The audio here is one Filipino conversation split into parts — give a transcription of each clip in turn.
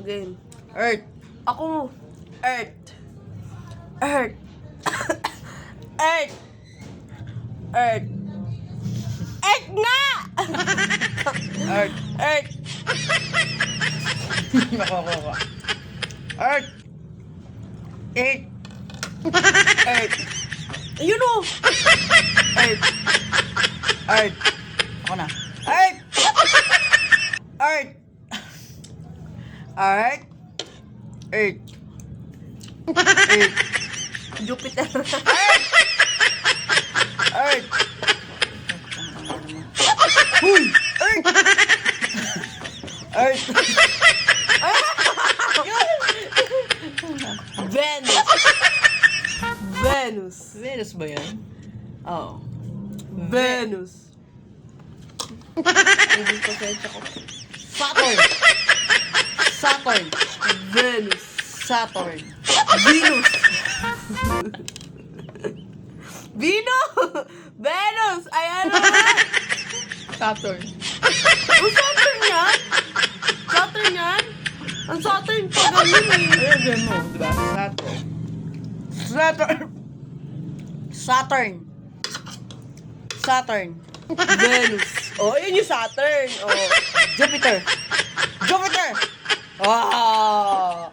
Game. Earth. Ako. Earth. Earth. Earth. Earth. Earth nga! Earth. Earth. Nakakaka. Earth. Eight. Earth. Ayun o! Earth. Earth. Ako na. Earth. Earth. Earth. Earth. Earth. Jupiter. Earth. Huy! Earth! Earth. Venus. Venus. Venus ba yan? Oo. Venus. Ko sa ko. Saturn. Saturn. Venus. Saturn. Venus. Vino! Venus! Ayan na! Saturn. Ang Saturn yan? Saturn yan? Ang Saturn pa ganun eh. Ayun, ganun mo? Saturn. Saturn. Saturn. Saturn. Venus. Oh, yun yung Saturn. Oh. Jupiter. Jupiter. Ah.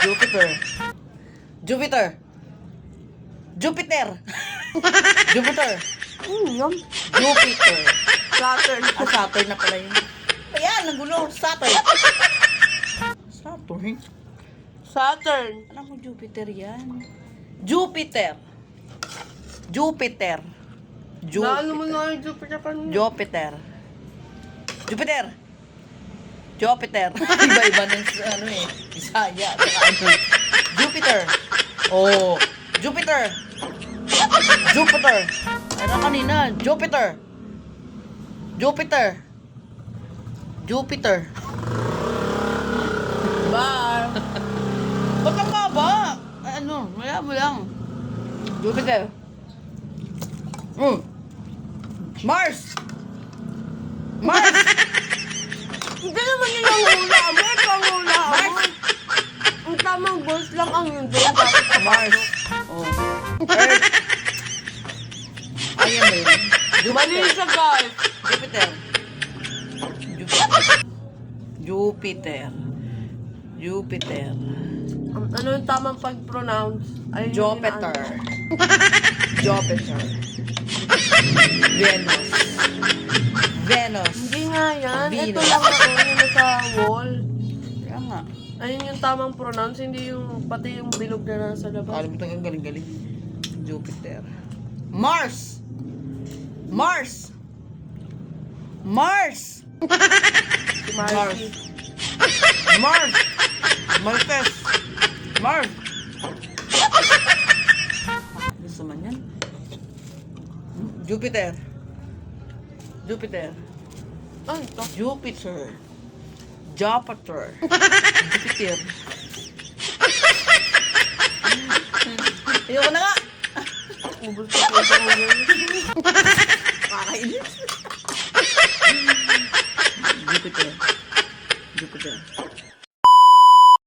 Jupiter. Jupiter. Jupiter. Jupiter. Mm, yum. Jupiter. Saturn. Ah, Saturn na pala yun. Ayan, nagulo. Saturn. Saturn? Saturn. Alam mo, Jupiter yan. Jupiter. Jupiter. Naano mo Jupiter. na yung Jupiter? Jupiter. Jupiter. Jupiter. Iba-iba ng ano eh. Bisaya. Ano. Jupiter. Oh. Jupiter. Jupiter. Ano kanina? Jupiter. Jupiter. Jupiter. Bye. Ba't ang baba? Ano? Wala mo lang. Jupiter. Mm. Mars! Mars! Tamang balls lang ang yun doon. Sa Mars. Oh. Earth. Ayan mo yun. Mali siya guys. Jupiter. Jupiter. Jupiter. Jupiter. Um, ano yung tamang pag-pronounce? Ayun yung Jupiter. inaano. Jupiter. Venus. Venus. Hindi nga yan. Ito Venus. lang ako yung nasa wall. Ayun yung tamang pronounce, hindi yung pati yung bilog na nasa labas. Alam mo talagang galing-galing. Jupiter. Mars! Mars! Mars! Si Marcy. Mars! Marites! Mars! Gusto man yan? Jupiter. Jupiter. Ay, ito. Jupiter. Jupiter. Jupiter. Ayoko na nga! Ubus ko. Kakainis.